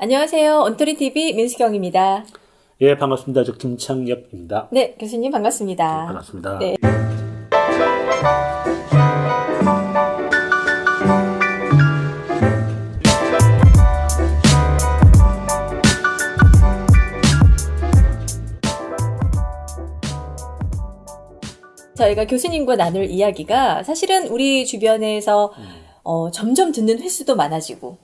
안녕하세요. 언터리 TV 민수경입니다. 예, 반갑습니다. 저 김창엽입니다. 네, 교수님 반갑습니다. 반갑습니다. 네. 저희가 교수님과 나눌 이야기가 사실은 우리 주변에서 어, 점점 듣는 횟수도 많아지고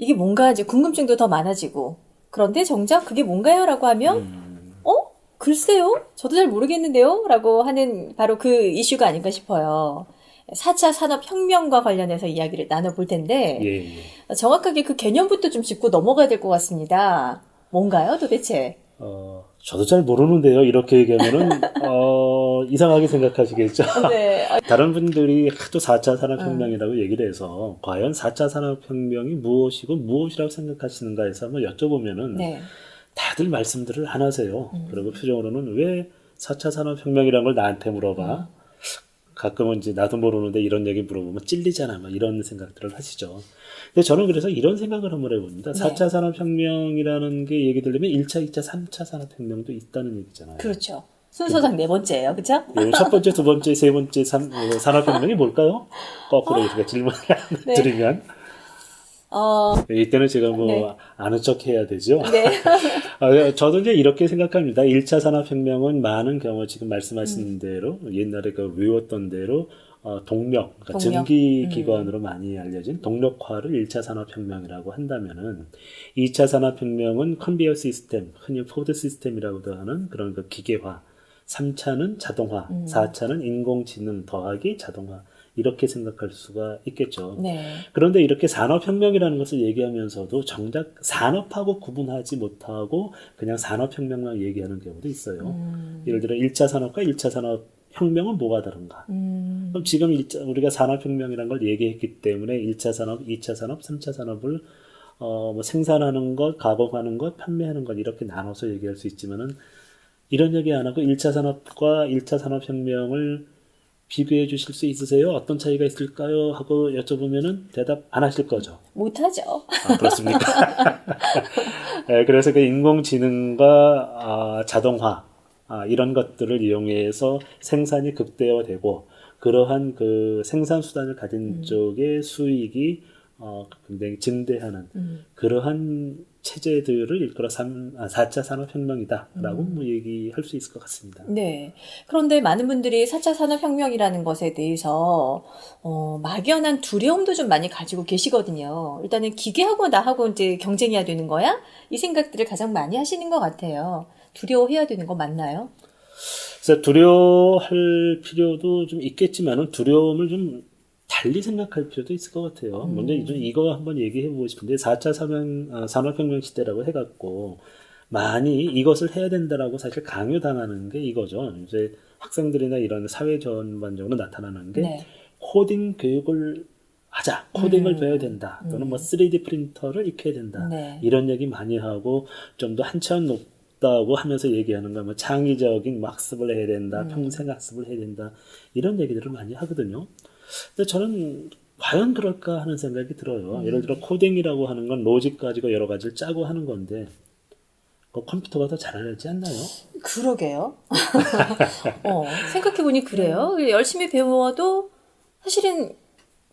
이게 뭔가 이제 궁금증도 더 많아지고 그런데 정작 그게 뭔가요라고 하면 음, 어? 글쎄요? 저도 잘 모르겠는데요? 라고 하는 바로 그 이슈가 아닌가 싶어요. 4차 산업혁명과 관련해서 이야기를 나눠볼 텐데, 예, 예. 정확하게 그 개념부터 좀 짚고 넘어가야 될 것 같습니다. 뭔가요, 도대체? 어, 저도 잘 모르는데요. 이렇게 얘기하면은, 어, 이상하게 생각하시겠죠. 네. 다른 분들이 하도 4차 산업혁명이라고 얘기를 해서, 과연 4차 산업혁명이 무엇이고 무엇이라고 생각하시는가 해서 한번 여쭤보면은, 네. 다들 말씀들을 안 하세요. 그리고 표정으로는 왜 4차 산업혁명이라는 걸 나한테 물어봐? 가끔은 이제 나도 모르는데 이런 얘기 물어보면 찔리잖아. 막 이런 생각들을 하시죠. 근데 저는 그래서 이런 생각을 한번 해봅니다. 네. 4차 산업혁명이라는 게 얘기 들리면 1차, 2차, 3차 산업혁명도 있다는 얘기잖아요. 그렇죠. 순서상 네 번째예요, 그죠? 예, 첫 번째, 두 번째, 세 번째 삼- 어, 산업혁명이 뭘까요? 거꾸로 이렇게 질문을 네. 드리면. 어, 이때는 제가 뭐 네. 아는 척 해야 되죠. 네. 아, 저도 이제 이렇게 생각합니다. 1차 산업혁명은 많은 경우 지금 음. 말씀하신 대로 옛날에 그 외웠던 대로 어, 동력, 그러니까 동력. 음. 증기기관으로 많이 알려진 동력화를 1차 산업혁명이라고 한다면은 2차 산업혁명은 컨베이어 시스템, 흔히 포드 시스템이라고도 하는 그런 그 기계화, 3차는 자동화, 음. 4차는 인공지능 더하기 자동화 이렇게 생각할 수가 있겠죠. 네. 그런데 이렇게 산업혁명이라는 것을 얘기하면서도 정작 산업하고 구분하지 못하고 그냥 산업혁명만 얘기하는 경우도 있어요. 음, 예를 들어 1차 산업과 1차 산업 혁명은 뭐가 다른가? 음, 그럼 지금 일차 우리가 산업혁명이라는 걸 얘기했기 때문에 1차 산업, 2차 산업, 3차 산업을 어, 뭐 생산하는 것, 가공하는 것, 판매하는 것 이렇게 나눠서 얘기할 수 있지만은 이런 얘기 안 하고 1차 산업과 1차 산업혁명을 비교해 주실 수 있으세요? 어떤 차이가 있을까요? 하고 여쭤보면은 대답 안 하실 거죠. 못하죠. 아, 그렇습니까? 네, 그래서 그 인공지능과 아, 자동화 아, 이런 것들을 이용해서 생산이 극대화되고 그러한 그 생산 수단을 가진 쪽의 수익이 어, 굉장히 증대하는 음. 그러한 체제들을 일컬어 3, 아, 4차 산업혁명이다라고 뭐 얘기할 수 있을 것 같습니다. 네. 그런데 많은 분들이 4차 산업혁명이라는 것에 대해서, 어, 막연한 두려움도 좀 많이 가지고 계시거든요. 일단은 기계하고 나하고 이제 경쟁해야 되는 거야? 이 생각들을 가장 많이 하시는 것 같아요. 두려워해야 되는 거 맞나요? 그래서 두려워할 필요도 좀 있겠지만은 두려움을 좀 달리 생각할 필요도 있을 것 같아요. 먼저 좀 이거 한번 얘기해 보고 싶은데 4차 산업, 아, 산업혁명 시대라고 해갖고 많이 이것을 해야 된다라고 사실 강요당하는 게 이거죠. 이제 학생들이나 이런 사회 전반적으로 나타나는 게 네. 코딩 교육을 하자, 코딩을 음. 배워야 된다, 또는 뭐 3D 프린터를 익혀야 된다, 네. 이런 얘기 많이 하고 좀 더한 차원 높다고 하면서 얘기하는 거, 뭐 창의적인 뭐 학습을 해야 된다, 음. 평생 학습을 해야 된다, 이런 얘기들을 많이 하거든요. 근데 저는 과연 그럴까 하는 생각이 들어요. 음. 예를 들어 코딩이라고 하는 건 로직 가지고 여러 가지를 짜고 하는 건데, 그 컴퓨터가 더 잘하지 않나요? 그러게요. 어, 생각해보니 그래요. 열심히 배워도 사실은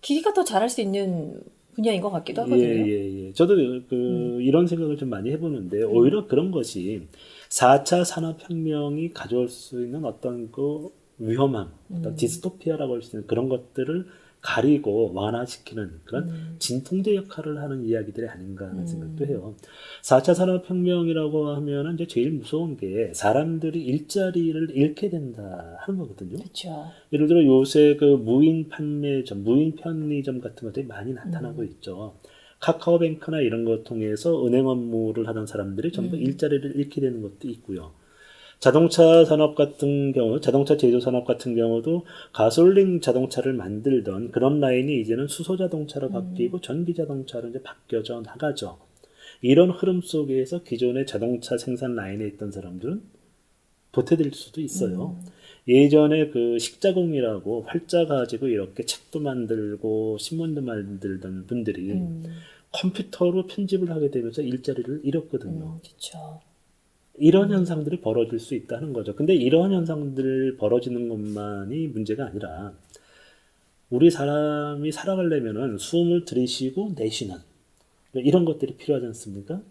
기계가 더 잘할 수 있는 분야인 것 같기도 하거든요. 음. 예, 예, 예. 저도 그 이런 생각을 좀 많이 해보는데 오히려 그런 것이 4차 산업혁명이 가져올 수 있는 어떤 그 위험함, 음. 디스토피아라고 할 수 있는 그런 것들을 가리고 완화시키는 그런 음. 진통제 역할을 하는 이야기들이 아닌가 하는 생각도 해요. 4차 산업혁명이라고 하면은 이제 제일 무서운 게 사람들이 일자리를 잃게 된다 하는 거거든요. 그렇죠. 예를 들어 요새 그 무인 판매점, 무인 편의점 같은 것들이 많이 나타나고 있죠. 카카오뱅크나 이런 거 통해서 은행 업무를 하던 사람들이 전부 일자리를 잃게 되는 것도 있고요. 자동차 산업 같은 경우, 자동차 제조 산업 같은 경우도 가솔린 자동차를 만들던 그런 라인이 이제는 수소 자동차로 바뀌고 전기 자동차로 이제 바뀌어져 나가죠. 이런 흐름 속에서 기존의 자동차 생산 라인에 있던 사람들은 도태될 수도 있어요. 예전에 그 식자공이라고 활자 가지고 이렇게 책도 만들고 신문도 만들던 분들이 음. 컴퓨터로 편집을 하게 되면서 일자리를 잃었거든요. 음, 그렇죠. 이런 현상들이 벌어질 수 있다는 거죠. 근데 이런 현상들 벌어지는 것만이 문제가 아니라 우리 사람이 살아가려면은 숨을 들이쉬고 내쉬는 이런 것들이 필요하지 않습니까?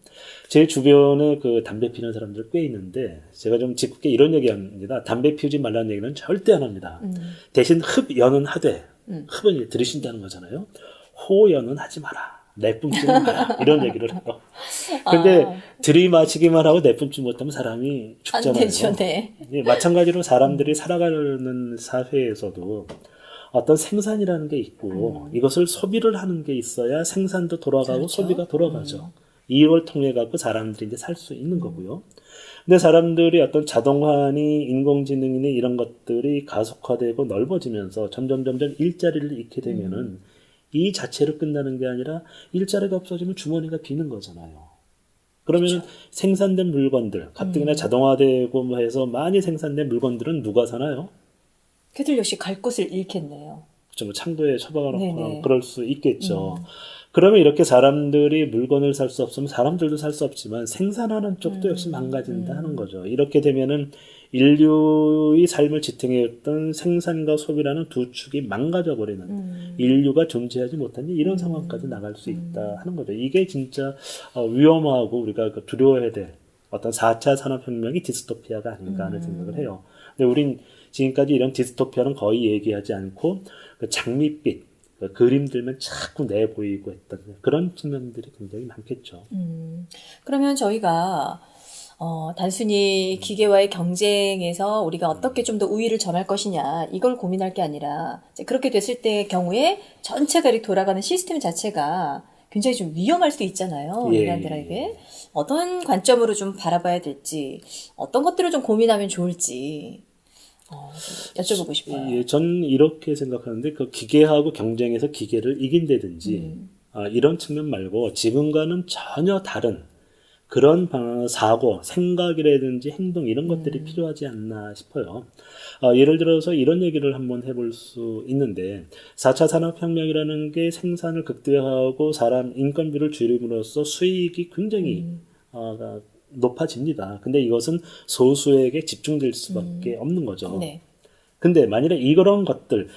제 주변에 그 담배 피는 사람들 꽤 있는데 제가 좀 짓궂게 이런 얘기합니다. 담배 피우지 말라는 얘기는 절대 안 합니다. 음, 대신 흡연은 하되 음. 흡은 이제 들이쉰다는 거잖아요. 호연은 하지 마라. 내뿜지는 마라. 이런 얘기를 해요. 근데 아. 들이마시기만 하고 내뿜지 못하면 사람이 안 죽잖아요. 되죠, 네. 예, 마찬가지로 사람들이 살아가는 사회에서도 어떤 생산이라는 게 있고 이것을 소비를 하는 게 있어야 생산도 돌아가고 음. 그렇죠. 소비가 돌아가죠. 이걸 통해 갖고 사람들이 이제 살 수 있는 거고요. 근데 사람들이 어떤 자동화니 인공지능이니 이런 것들이 가속화되고 넓어지면서 점점 점점 일자리를 잃게 되면은 음. 이 자체로 끝나는 게 아니라 일자리가 없어지면 주머니가 비는 거잖아요. 그러면 은 생산된 물건들, 가뜩이나 음. 자동화되고 뭐 해서 많이 생산된 물건들은 누가 사나요? 그들 역시 갈 곳을 잃겠네요. 좀 창고에 처박아놓거나 네네. 음. 그럴 수 있겠죠. 그러면 이렇게 사람들이 물건을 살 수 없으면 사람들도 살 수 없지만 생산하는 음. 쪽도 역시 망가진다 하는 거죠. 이렇게 되면은 인류의 삶을 지탱했던 생산과 소비라는 두 축이 망가져 버리는 음. 인류가 존재하지 못한 이런 상황까지 나갈 수 있다 하는 거죠. 이게 진짜 어, 위험하고 우리가 그 두려워해야 될 어떤 4차 산업혁명이 디스토피아가 아닌가 하는 생각을 해요. 근데 우린 지금까지 이런 디스토피아는 거의 얘기하지 않고 그 장밋빛 그 그림들만 자꾸 내 보이고 했던 그런 측면들이 굉장히 많겠죠. 음, 그러면 저희가 어, 단순히 기계와의 경쟁에서 우리가 어떻게 좀 더 우위를 점할 것이냐 이걸 고민할 게 아니라 그렇게 됐을 때 경우에 전체가 이렇게 돌아가는 시스템 자체가 굉장히 좀 위험할 수도 있잖아요. 예, 인간들에게 어떤 관점으로 좀 바라봐야 될지 어떤 것들을 좀 고민하면 좋을지 어, 좀 여쭤보고 싶어요. 예, 전 이렇게 생각하는데 그 기계하고 경쟁해서 기계를 이긴다든지 음. 아, 이런 측면 말고 지금과는 전혀 다른 그런 방- 사고, 생각이라든지 행동 이런 것들이 필요하지 않나 싶어요. 아, 예를 들어서 이런 얘기를 한번 해볼 수 있는데 4차 산업혁명이라는 게 생산을 극대화하고 사람 인건비를 줄임으로써 수익이 굉장히 어, 높아집니다. 근데 이것은 소수에게 집중될 수밖에 없는 거죠. 네. 근데 만일에 이런 것들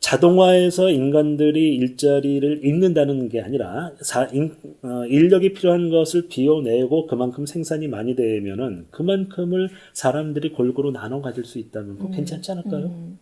자동화에서 인간들이 일자리를 잃는다는 게 아니라 사- 인- 어, 인력이 필요한 것을 비워내고 그만큼 생산이 많이 되면은 그만큼을 사람들이 골고루 나눠 가질 수 있다면 그거 괜찮지 않을까요? 음.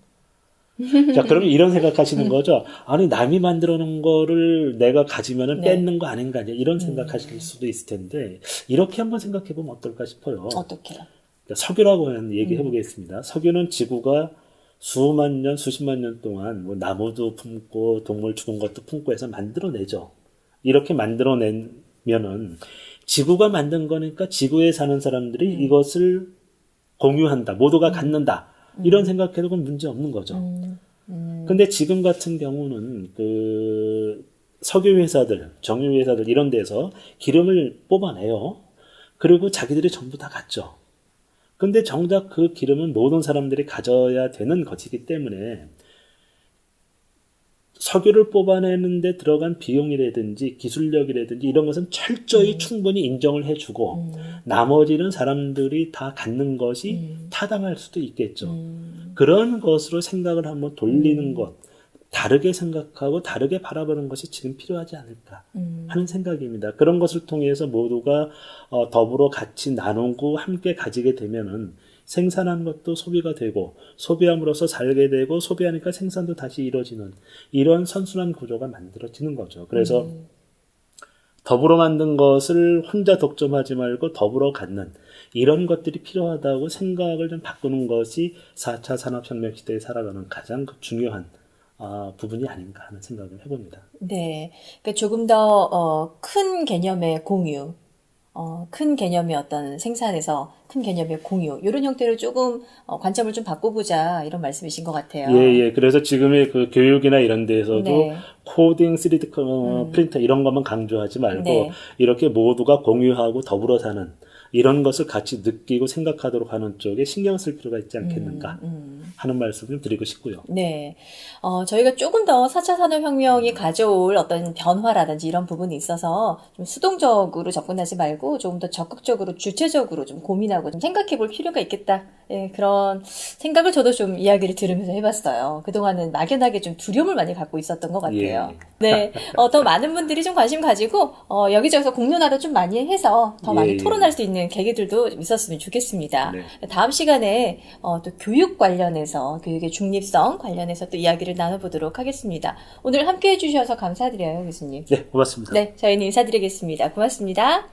자, 그러면 이런 생각하시는 거죠. 아니 남이 만들어 놓은 거를 내가 가지면은 네. 뺏는 거 아닌가 이런 생각하실 수도 있을 텐데 이렇게 한번 생각해 보면 어떨까 싶어요. 어떻게요? 그러니까 석유라고 하는 얘기 해보겠습니다. 석유는 지구가 수만 년, 수십만 년 동안 뭐 나무도 품고 동물 죽은 것도 품고 해서 만들어내죠. 이렇게 만들어내면은 지구가 만든 거니까 지구에 사는 사람들이 이것을 공유한다, 모두가 갖는다. 이런 생각해도 그건 문제 없는 거죠. 음, 음, 근데 지금 같은 경우는 그 석유 회사들, 정유 회사들 이런 데서 기름을 뽑아내요. 그리고 자기들이 전부 다 갖죠. 근데 정작 그 기름은 모든 사람들이 가져야 되는 것이기 때문에 석유를 뽑아내는데 들어간 비용이라든지 기술력이라든지 이런 것은 철저히 충분히 인정을 해주고 음, 나머지는 사람들이 다 갖는 것이 음. 타당할 수도 있겠죠. 음, 그런 것으로 생각을 한번 돌리는 것, 다르게 생각하고 다르게 바라보는 것이 지금 필요하지 않을까 음. 하는 생각입니다. 그런 것을 통해서 모두가 어, 더불어 같이 나누고 함께 가지게 되면은 생산한 것도 소비가 되고 소비함으로써 살게 되고 소비하니까 생산도 다시 이루어지는 이런 선순환 구조가 만들어지는 거죠. 그래서 음. 더불어 만든 것을 혼자 독점하지 말고 더불어 갖는 이런 것들이 필요하다고 생각을 좀 바꾸는 것이 4차 산업혁명 시대에 살아가는 가장 그 중요한 아, 부분이 아닌가 하는 생각을 해봅니다. 네. 그러니까 조금 더, 어, 큰 개념의 공유, 어, 큰 개념의 어떤 생산에서 큰 개념의 공유, 이런 형태로 조금, 어, 관점을 좀 바꿔보자, 이런 말씀이신 것 같아요. 예, 예. 그래서 지금의 그 교육이나 이런 데에서도 네. 코딩, 3D 어, 프린터 이런 것만 강조하지 말고 네. 이렇게 모두가 공유하고 더불어 사는 이런 것을 같이 느끼고 생각하도록 하는 쪽에 신경 쓸 필요가 있지 않겠는가 음. 하는 말씀 좀 드리고 싶고요. 네. 어, 저희가 조금 더 4차 산업혁명이 가져올 어떤 변화라든지 이런 부분이 있어서 좀 수동적으로 접근하지 말고 조금 더 적극적으로 주체적으로 좀 고민하고 좀 생각해 볼 필요가 있겠다. 예, 그런 생각을 저도 좀 이야기를 들으면서 해봤어요. 그동안은 막연하게 좀 두려움을 많이 갖고 있었던 것 같아요. 예. 네. 어, 더 많은 분들이 좀 관심 가지고, 어, 여기저기서 공론화도 좀 많이 해서 더 많이 예, 예. 토론할 수 있는 계기들도 좀 있었으면 좋겠습니다. 네. 다음 시간에 어, 또 교육 관련해서 교육의 중립성 관련해서 또 이야기를 나눠보도록 하겠습니다. 오늘 함께 해주셔서 감사드려요, 교수님. 네, 고맙습니다. 네, 저희는 인사드리겠습니다. 고맙습니다.